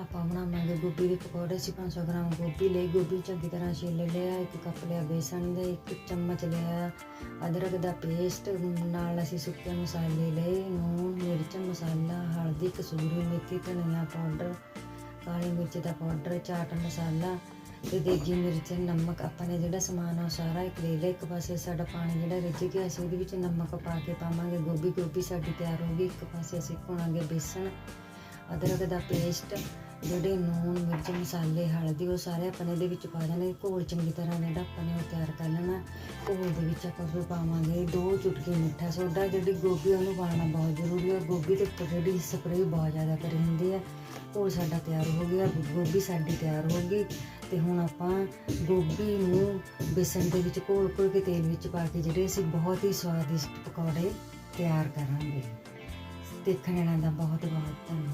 ਆਪਾਂ ਬਣਾਵਾਂਗੇ ਗੋਭੀ ਦੇ ਪਕੌੜੇ ਸੀ 500 ਗ੍ਰਾਮ ਗੋਭੀ ਲਈ, ਗੋਭੀ ਚੰਗੀ ਤਰ੍ਹਾਂ ਛਿੱਲ ਲਿਆ, ਇੱਕ ਕੱਪ ਲਿਆ ਬੇਸਣ ਦੇ, ਇੱਕ ਚਮਚ ਲਿਆ ਅਦਰਕ ਦਾ ਪੇਸਟ ਨਾਲ ਅਸੀਂ ਸੁੱਕੇ ਮਸਾਲੇ ਲਏ, ਨੂਣ, ਮਿਰਚ, ਮਸਾਲਾ, ਹਲਦੀ, ਕਸੂਰੀ ਮੇਥੀ, ਧਨੀਆ ਪਾਊਡਰ, ਕਾਲੀ ਮਿਰਚ ਦਾ ਪਾਊਡਰ, ਚਾਟ ਮਸਾਲਾ ਤੇ ਦੇਗੀ ਮਿਰਚ, ਨਮਕ। ਆਪਾਂ ਨੇ ਜਿਹੜਾ ਸਮਾਨ ਆ ਉਹ ਸਾਰਾ ਇੱਕ ਲੈ ਲਿਆ, ਇੱਕ ਪਾਸੇ ਸਾਡਾ ਪਾਣੀ ਜਿਹੜਾ ਰਿੱਝ ਗਿਆ, ਅਸੀਂ ਉਹਦੇ ਵਿੱਚ ਨਮਕ ਪਾ ਕੇ ਪਾਵਾਂਗੇ। ਗੋਭੀ ਗੋਭੀ ਸਾਡੀ ਤਿਆਰ ਹੋ ਗਈ, ਇੱਕ ਪਾਸੇ ਅਸੀਂ ਪਾਵਾਂਗੇ ਬੇਸਣ। ਅਦਰਕ ਦਾ ਪੇਸਟ ਜਿਹੜੇ ਨੂਣ, ਮਿਰਚ, ਮਸਾਲੇ, ਹਲਦੀ, ਉਹ ਸਾਰੇ ਆਪਾਂ ਨੇ ਇਹਦੇ ਵਿੱਚ ਪਾ ਦੇਣੇ। ਘੋਲ ਚੰਗੀ ਤਰ੍ਹਾਂ ਜਿਹੜਾ ਆਪਾਂ ਨੇ ਉਹ ਤਿਆਰ ਕਰ ਲੈਣਾ। ਘੋਲ ਦੇ ਵਿੱਚ ਆਪਾਂ ਫਿਰ ਪਾਵਾਂਗੇ ਦੋ ਚੁਟਕੀ ਮਿੱਠਾ ਸੋਡਾ, ਜਿਹੜੀ ਗੋਭੀ ਉਹਨੂੰ ਪਾਉਣਾ ਬਹੁਤ ਜ਼ਰੂਰੀ ਹੈ ਗੋਭੀ ਦੇ ਉੱਪਰ ਜਿਹੜੀ ਸਪਰੇਅ ਬਹੁਤ ਜ਼ਿਆਦਾ ਕਰੀ ਹੁੰਦੀ ਹੈ ਘੋਲ ਸਾਡਾ ਤਿਆਰ ਹੋ ਗਿਆ, ਗੋਭੀ ਸਾਡੀ ਤਿਆਰ ਹੋ ਗਈ। ਤੇ ਹੁਣ ਆਪਾਂ ਗੋਭੀ ਨੂੰ ਬੇਸਣ ਦੇ ਵਿੱਚ ਘੋਲ ਘੋਲ ਕੇ ਤੇਲ ਵਿੱਚ ਪਾ ਕੇ ਜਿਹੜੇ ਅਸੀਂ ਬਹੁਤ ਹੀ ਸਵਾਦਿਸ਼ਟ ਪਕੌੜੇ ਤਿਆਰ ਕਰਾਂਗੇ। ਦੇਖਣ ਵਾਲਿਆਂ ਦਾ ਬਹੁਤ ਬਹੁਤ ਧੰਨਵਾਦ।